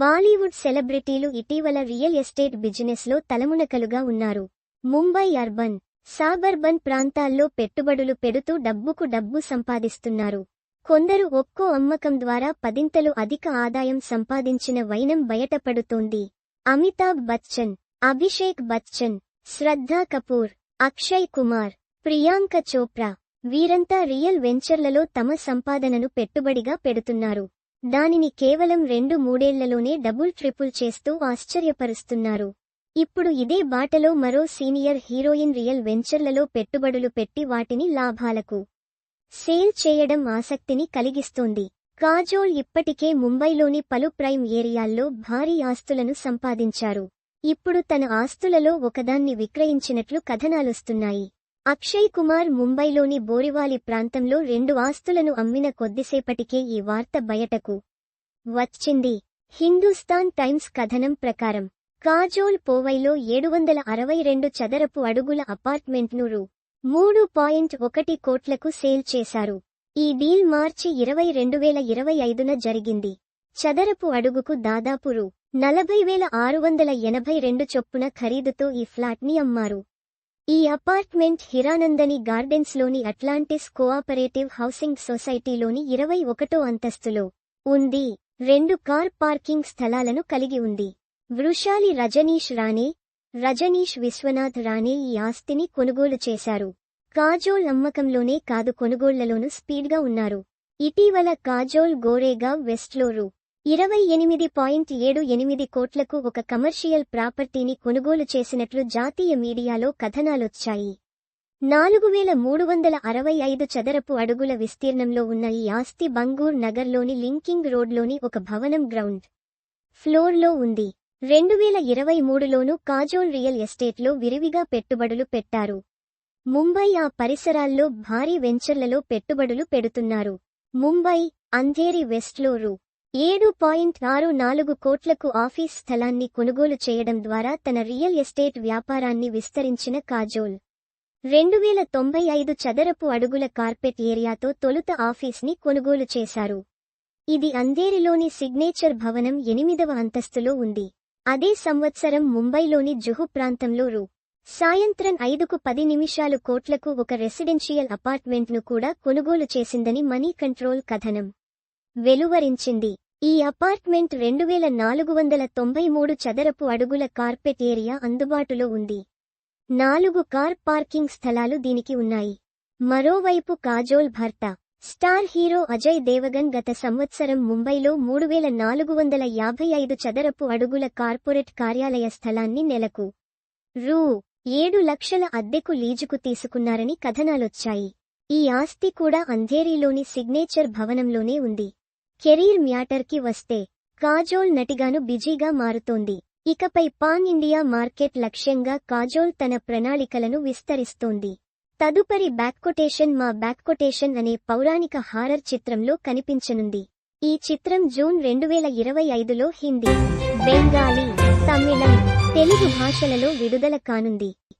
బాలీవుడ్ సెలబ్రిటీలు ఇటీవల real estate బిజినెస్లో తలమునకలుగా ఉన్నారు. ముంబై అర్బన్ సాబర్బన్ ప్రాంతాల్లో పెట్టుబడులు పెడుతూ డబ్బుకు డబ్బు సంపాదిస్తున్నారు. కొందరు ఒక్కో అమ్మకం ద్వారా పదింతలు అధిక ఆదాయం సంపాదించిన వైనం బయటపడుతోంది. అమితాబ్ బచ్చన్ అభిషేక్ బచ్చన్ శ్రద్ధా కపూర్ అక్షయ్ కుమార్ ప్రియాంక చోప్రా వీరంతా రియల్ వెంచర్లలో తమ సంపాదనను పెట్టుబడిగా పెడుతున్నారు. దానిని కేవలం రెండు మూడేళ్ళలోనే డబుల్ ట్రిపుల్ చేస్తూ ఆశ్చర్యపరుస్తున్నారు. ఇప్పుడు ఇదే బాటలో మరో సీనియర్ హీరోయిన్ రియల్ వెంచర్లలో పెట్టుబడులు పెట్టి వాటిని లాభాలకు సేల్ చేయడం ఆసక్తిని కలిగిస్తోంది. కాజోల్ ఇప్పటికే ముంబైలోని పలు ప్రైమ్ ఏరియాల్లో భారీ ఆస్తులను సంపాదించారు. ఇప్పుడు తన ఆస్తులలో ఒకదాన్ని విక్రయించినట్లు కథనాలొస్తున్నాయి. అక్షయ్ కుమార్ ముంబైలోని బోరివాలి ప్రాంతంలో రెండు ఆస్తులను అమ్మిన కొద్దిసేపటికే ఈ వార్త బయటకు వచ్చింది. హిందూస్థాన్ టైమ్స్ కథనం ప్రకారం కాజోల్ పోవైలో ఏడు వందల అరవై రెండు చదరపు అడుగుల అపార్ట్మెంట్ను రూ. మూడు పాయింట్ ఒకటి కోట్లకు సేల్ చేశారు. ఈ డీల్ మార్చి ఇరవై రెండు వేల ఇరవై ఐదున జరిగింది. చదరపు అడుగుకు దాదాపు రూ. నలభై వేల ఆరు వందల ఎనభై రెండు చొప్పున ఖరీదుతో ఈ ఫ్లాట్ని అమ్మారు. ఈ అపార్ట్మెంట్ హిరానందని గార్డెన్స్లోని అట్లాంటిస్ కోఆపరేటివ్ హౌసింగ్ సొసైటీలోని ఇరవై ఒకటో అంతస్తులో ఉంది. రెండు కార్ పార్కింగ్ స్థలాలను కలిగి ఉంది. వృషాలి రజనీష్ రాణే రజనీష్ విశ్వనాథ్ రాణే ఈ ఆస్తిని కొనుగోలు చేశారు. కాజోల్ అమ్మకంలోనే కాదు కొనుగోళ్ళలోనూ స్పీడ్గా ఉన్నారు. ఇటీవల కాజోల్ గోరేగా వెస్ట్లో రూ ఇరవై ఎనిమిది పాయింట్ ఏడు ఎనిమిది కోట్లకు ఒక కమర్షియల్ ప్రాపర్టీని కొనుగోలు చేసినట్లు జాతీయ మీడియాలో కథనాలొచ్చాయి. నాలుగు వేల మూడు వందల అరవై ఐదు చదరపు అడుగుల విస్తీర్ణంలో ఉన్న ఈ ఆస్తి బంగూర్ నగర్లోని లింకింగ్ రోడ్లోని ఒక భవనం గ్రౌండ్ ఫ్లోర్లో ఉంది. రెండు వేల ఇరవై మూడులోనూ కాజోల్ రియల్ ఎస్టేట్లో విరివిగా పెట్టుబడులు పెట్టారు. ముంబై ఆ పరిసరాల్లో భారీ వెంచర్లలో పెట్టుబడులు పెడుతున్నారు. ముంబై అంధేరి వెస్ట్లో రూ. ఏడు పాయింట్ ఆరు నాలుగు కోట్లకు ఆఫీస్ స్థలాన్ని కొనుగోలు చేయడం ద్వారా తన రియల్ ఎస్టేట్ వ్యాపారాన్ని విస్తరించిన కాజోల్. రెండు వేల తొంభై ఐదు చదరపు అడుగుల కార్పెట్ ఏరియాతో తొలుత ఆఫీస్ని కొనుగోలు చేశారు. ఇది అంధేరిలోని సిగ్నేచర్ భవనం ఎనిమిదవ అంతస్తులో ఉంది. అదే సంవత్సరం ముంబైలోని జుహు ప్రాంతంలో రూ. సాయంత్రం ఐదుకు పది నిమిషాలు కోట్లకు ఒక రెసిడెన్షియల్ అపార్ట్మెంట్ను కూడా కొనుగోలు చేసిందని మనీ కంట్రోల్ కథనం వెలువరించింది. ఈ అపార్ట్మెంట్ రెండు వేల నాలుగు వందల తొంభై మూడు చదరపు అడుగుల కార్పెట్ ఏరియా అందుబాటులో ఉంది. నాలుగు కార్ పార్కింగ్ స్థలాలు దీనికి ఉన్నాయి. మరోవైపు కాజోల్ భర్త స్టార్ హీరో అజయ్ దేవగన్ గత సంవత్సరం ముంబైలో మూడు వేల నాలుగు వందల యాభై ఐదు చదరపు అడుగుల కార్పొరేట్ కార్యాలయ స్థలాన్ని నెలకు రూ. ఏడు లక్షల అద్దెకు లీజుకు తీసుకున్నారని కథనాలొచ్చాయి. ఈ ఆస్తి కూడా అంధేరీలోని సిగ్నేచర్ భవనంలోనే ఉంది. కెరీర్ మ్యాటర్కి వస్తే కాజోల్ నటిగాను బిజీగా మారుతోంది. ఇకపై పాన్ ఇండియా మార్కెట్ లక్ష్యంగా కాజోల్ తన ప్రణాళికలను విస్తరిస్తోంది. తదుపరి బ్యాక్కొటేషన్ మా బ్యాక్కొటేషన్ అనే పౌరాణిక హారర్ చిత్రంలో కనిపించనుంది. ఈ చిత్రం జూన్ రెండు వేల ఇరవై ఐదులో హిందీ బెంగాలీ తమిళం తెలుగు భాషలలో విడుదల కానుంది.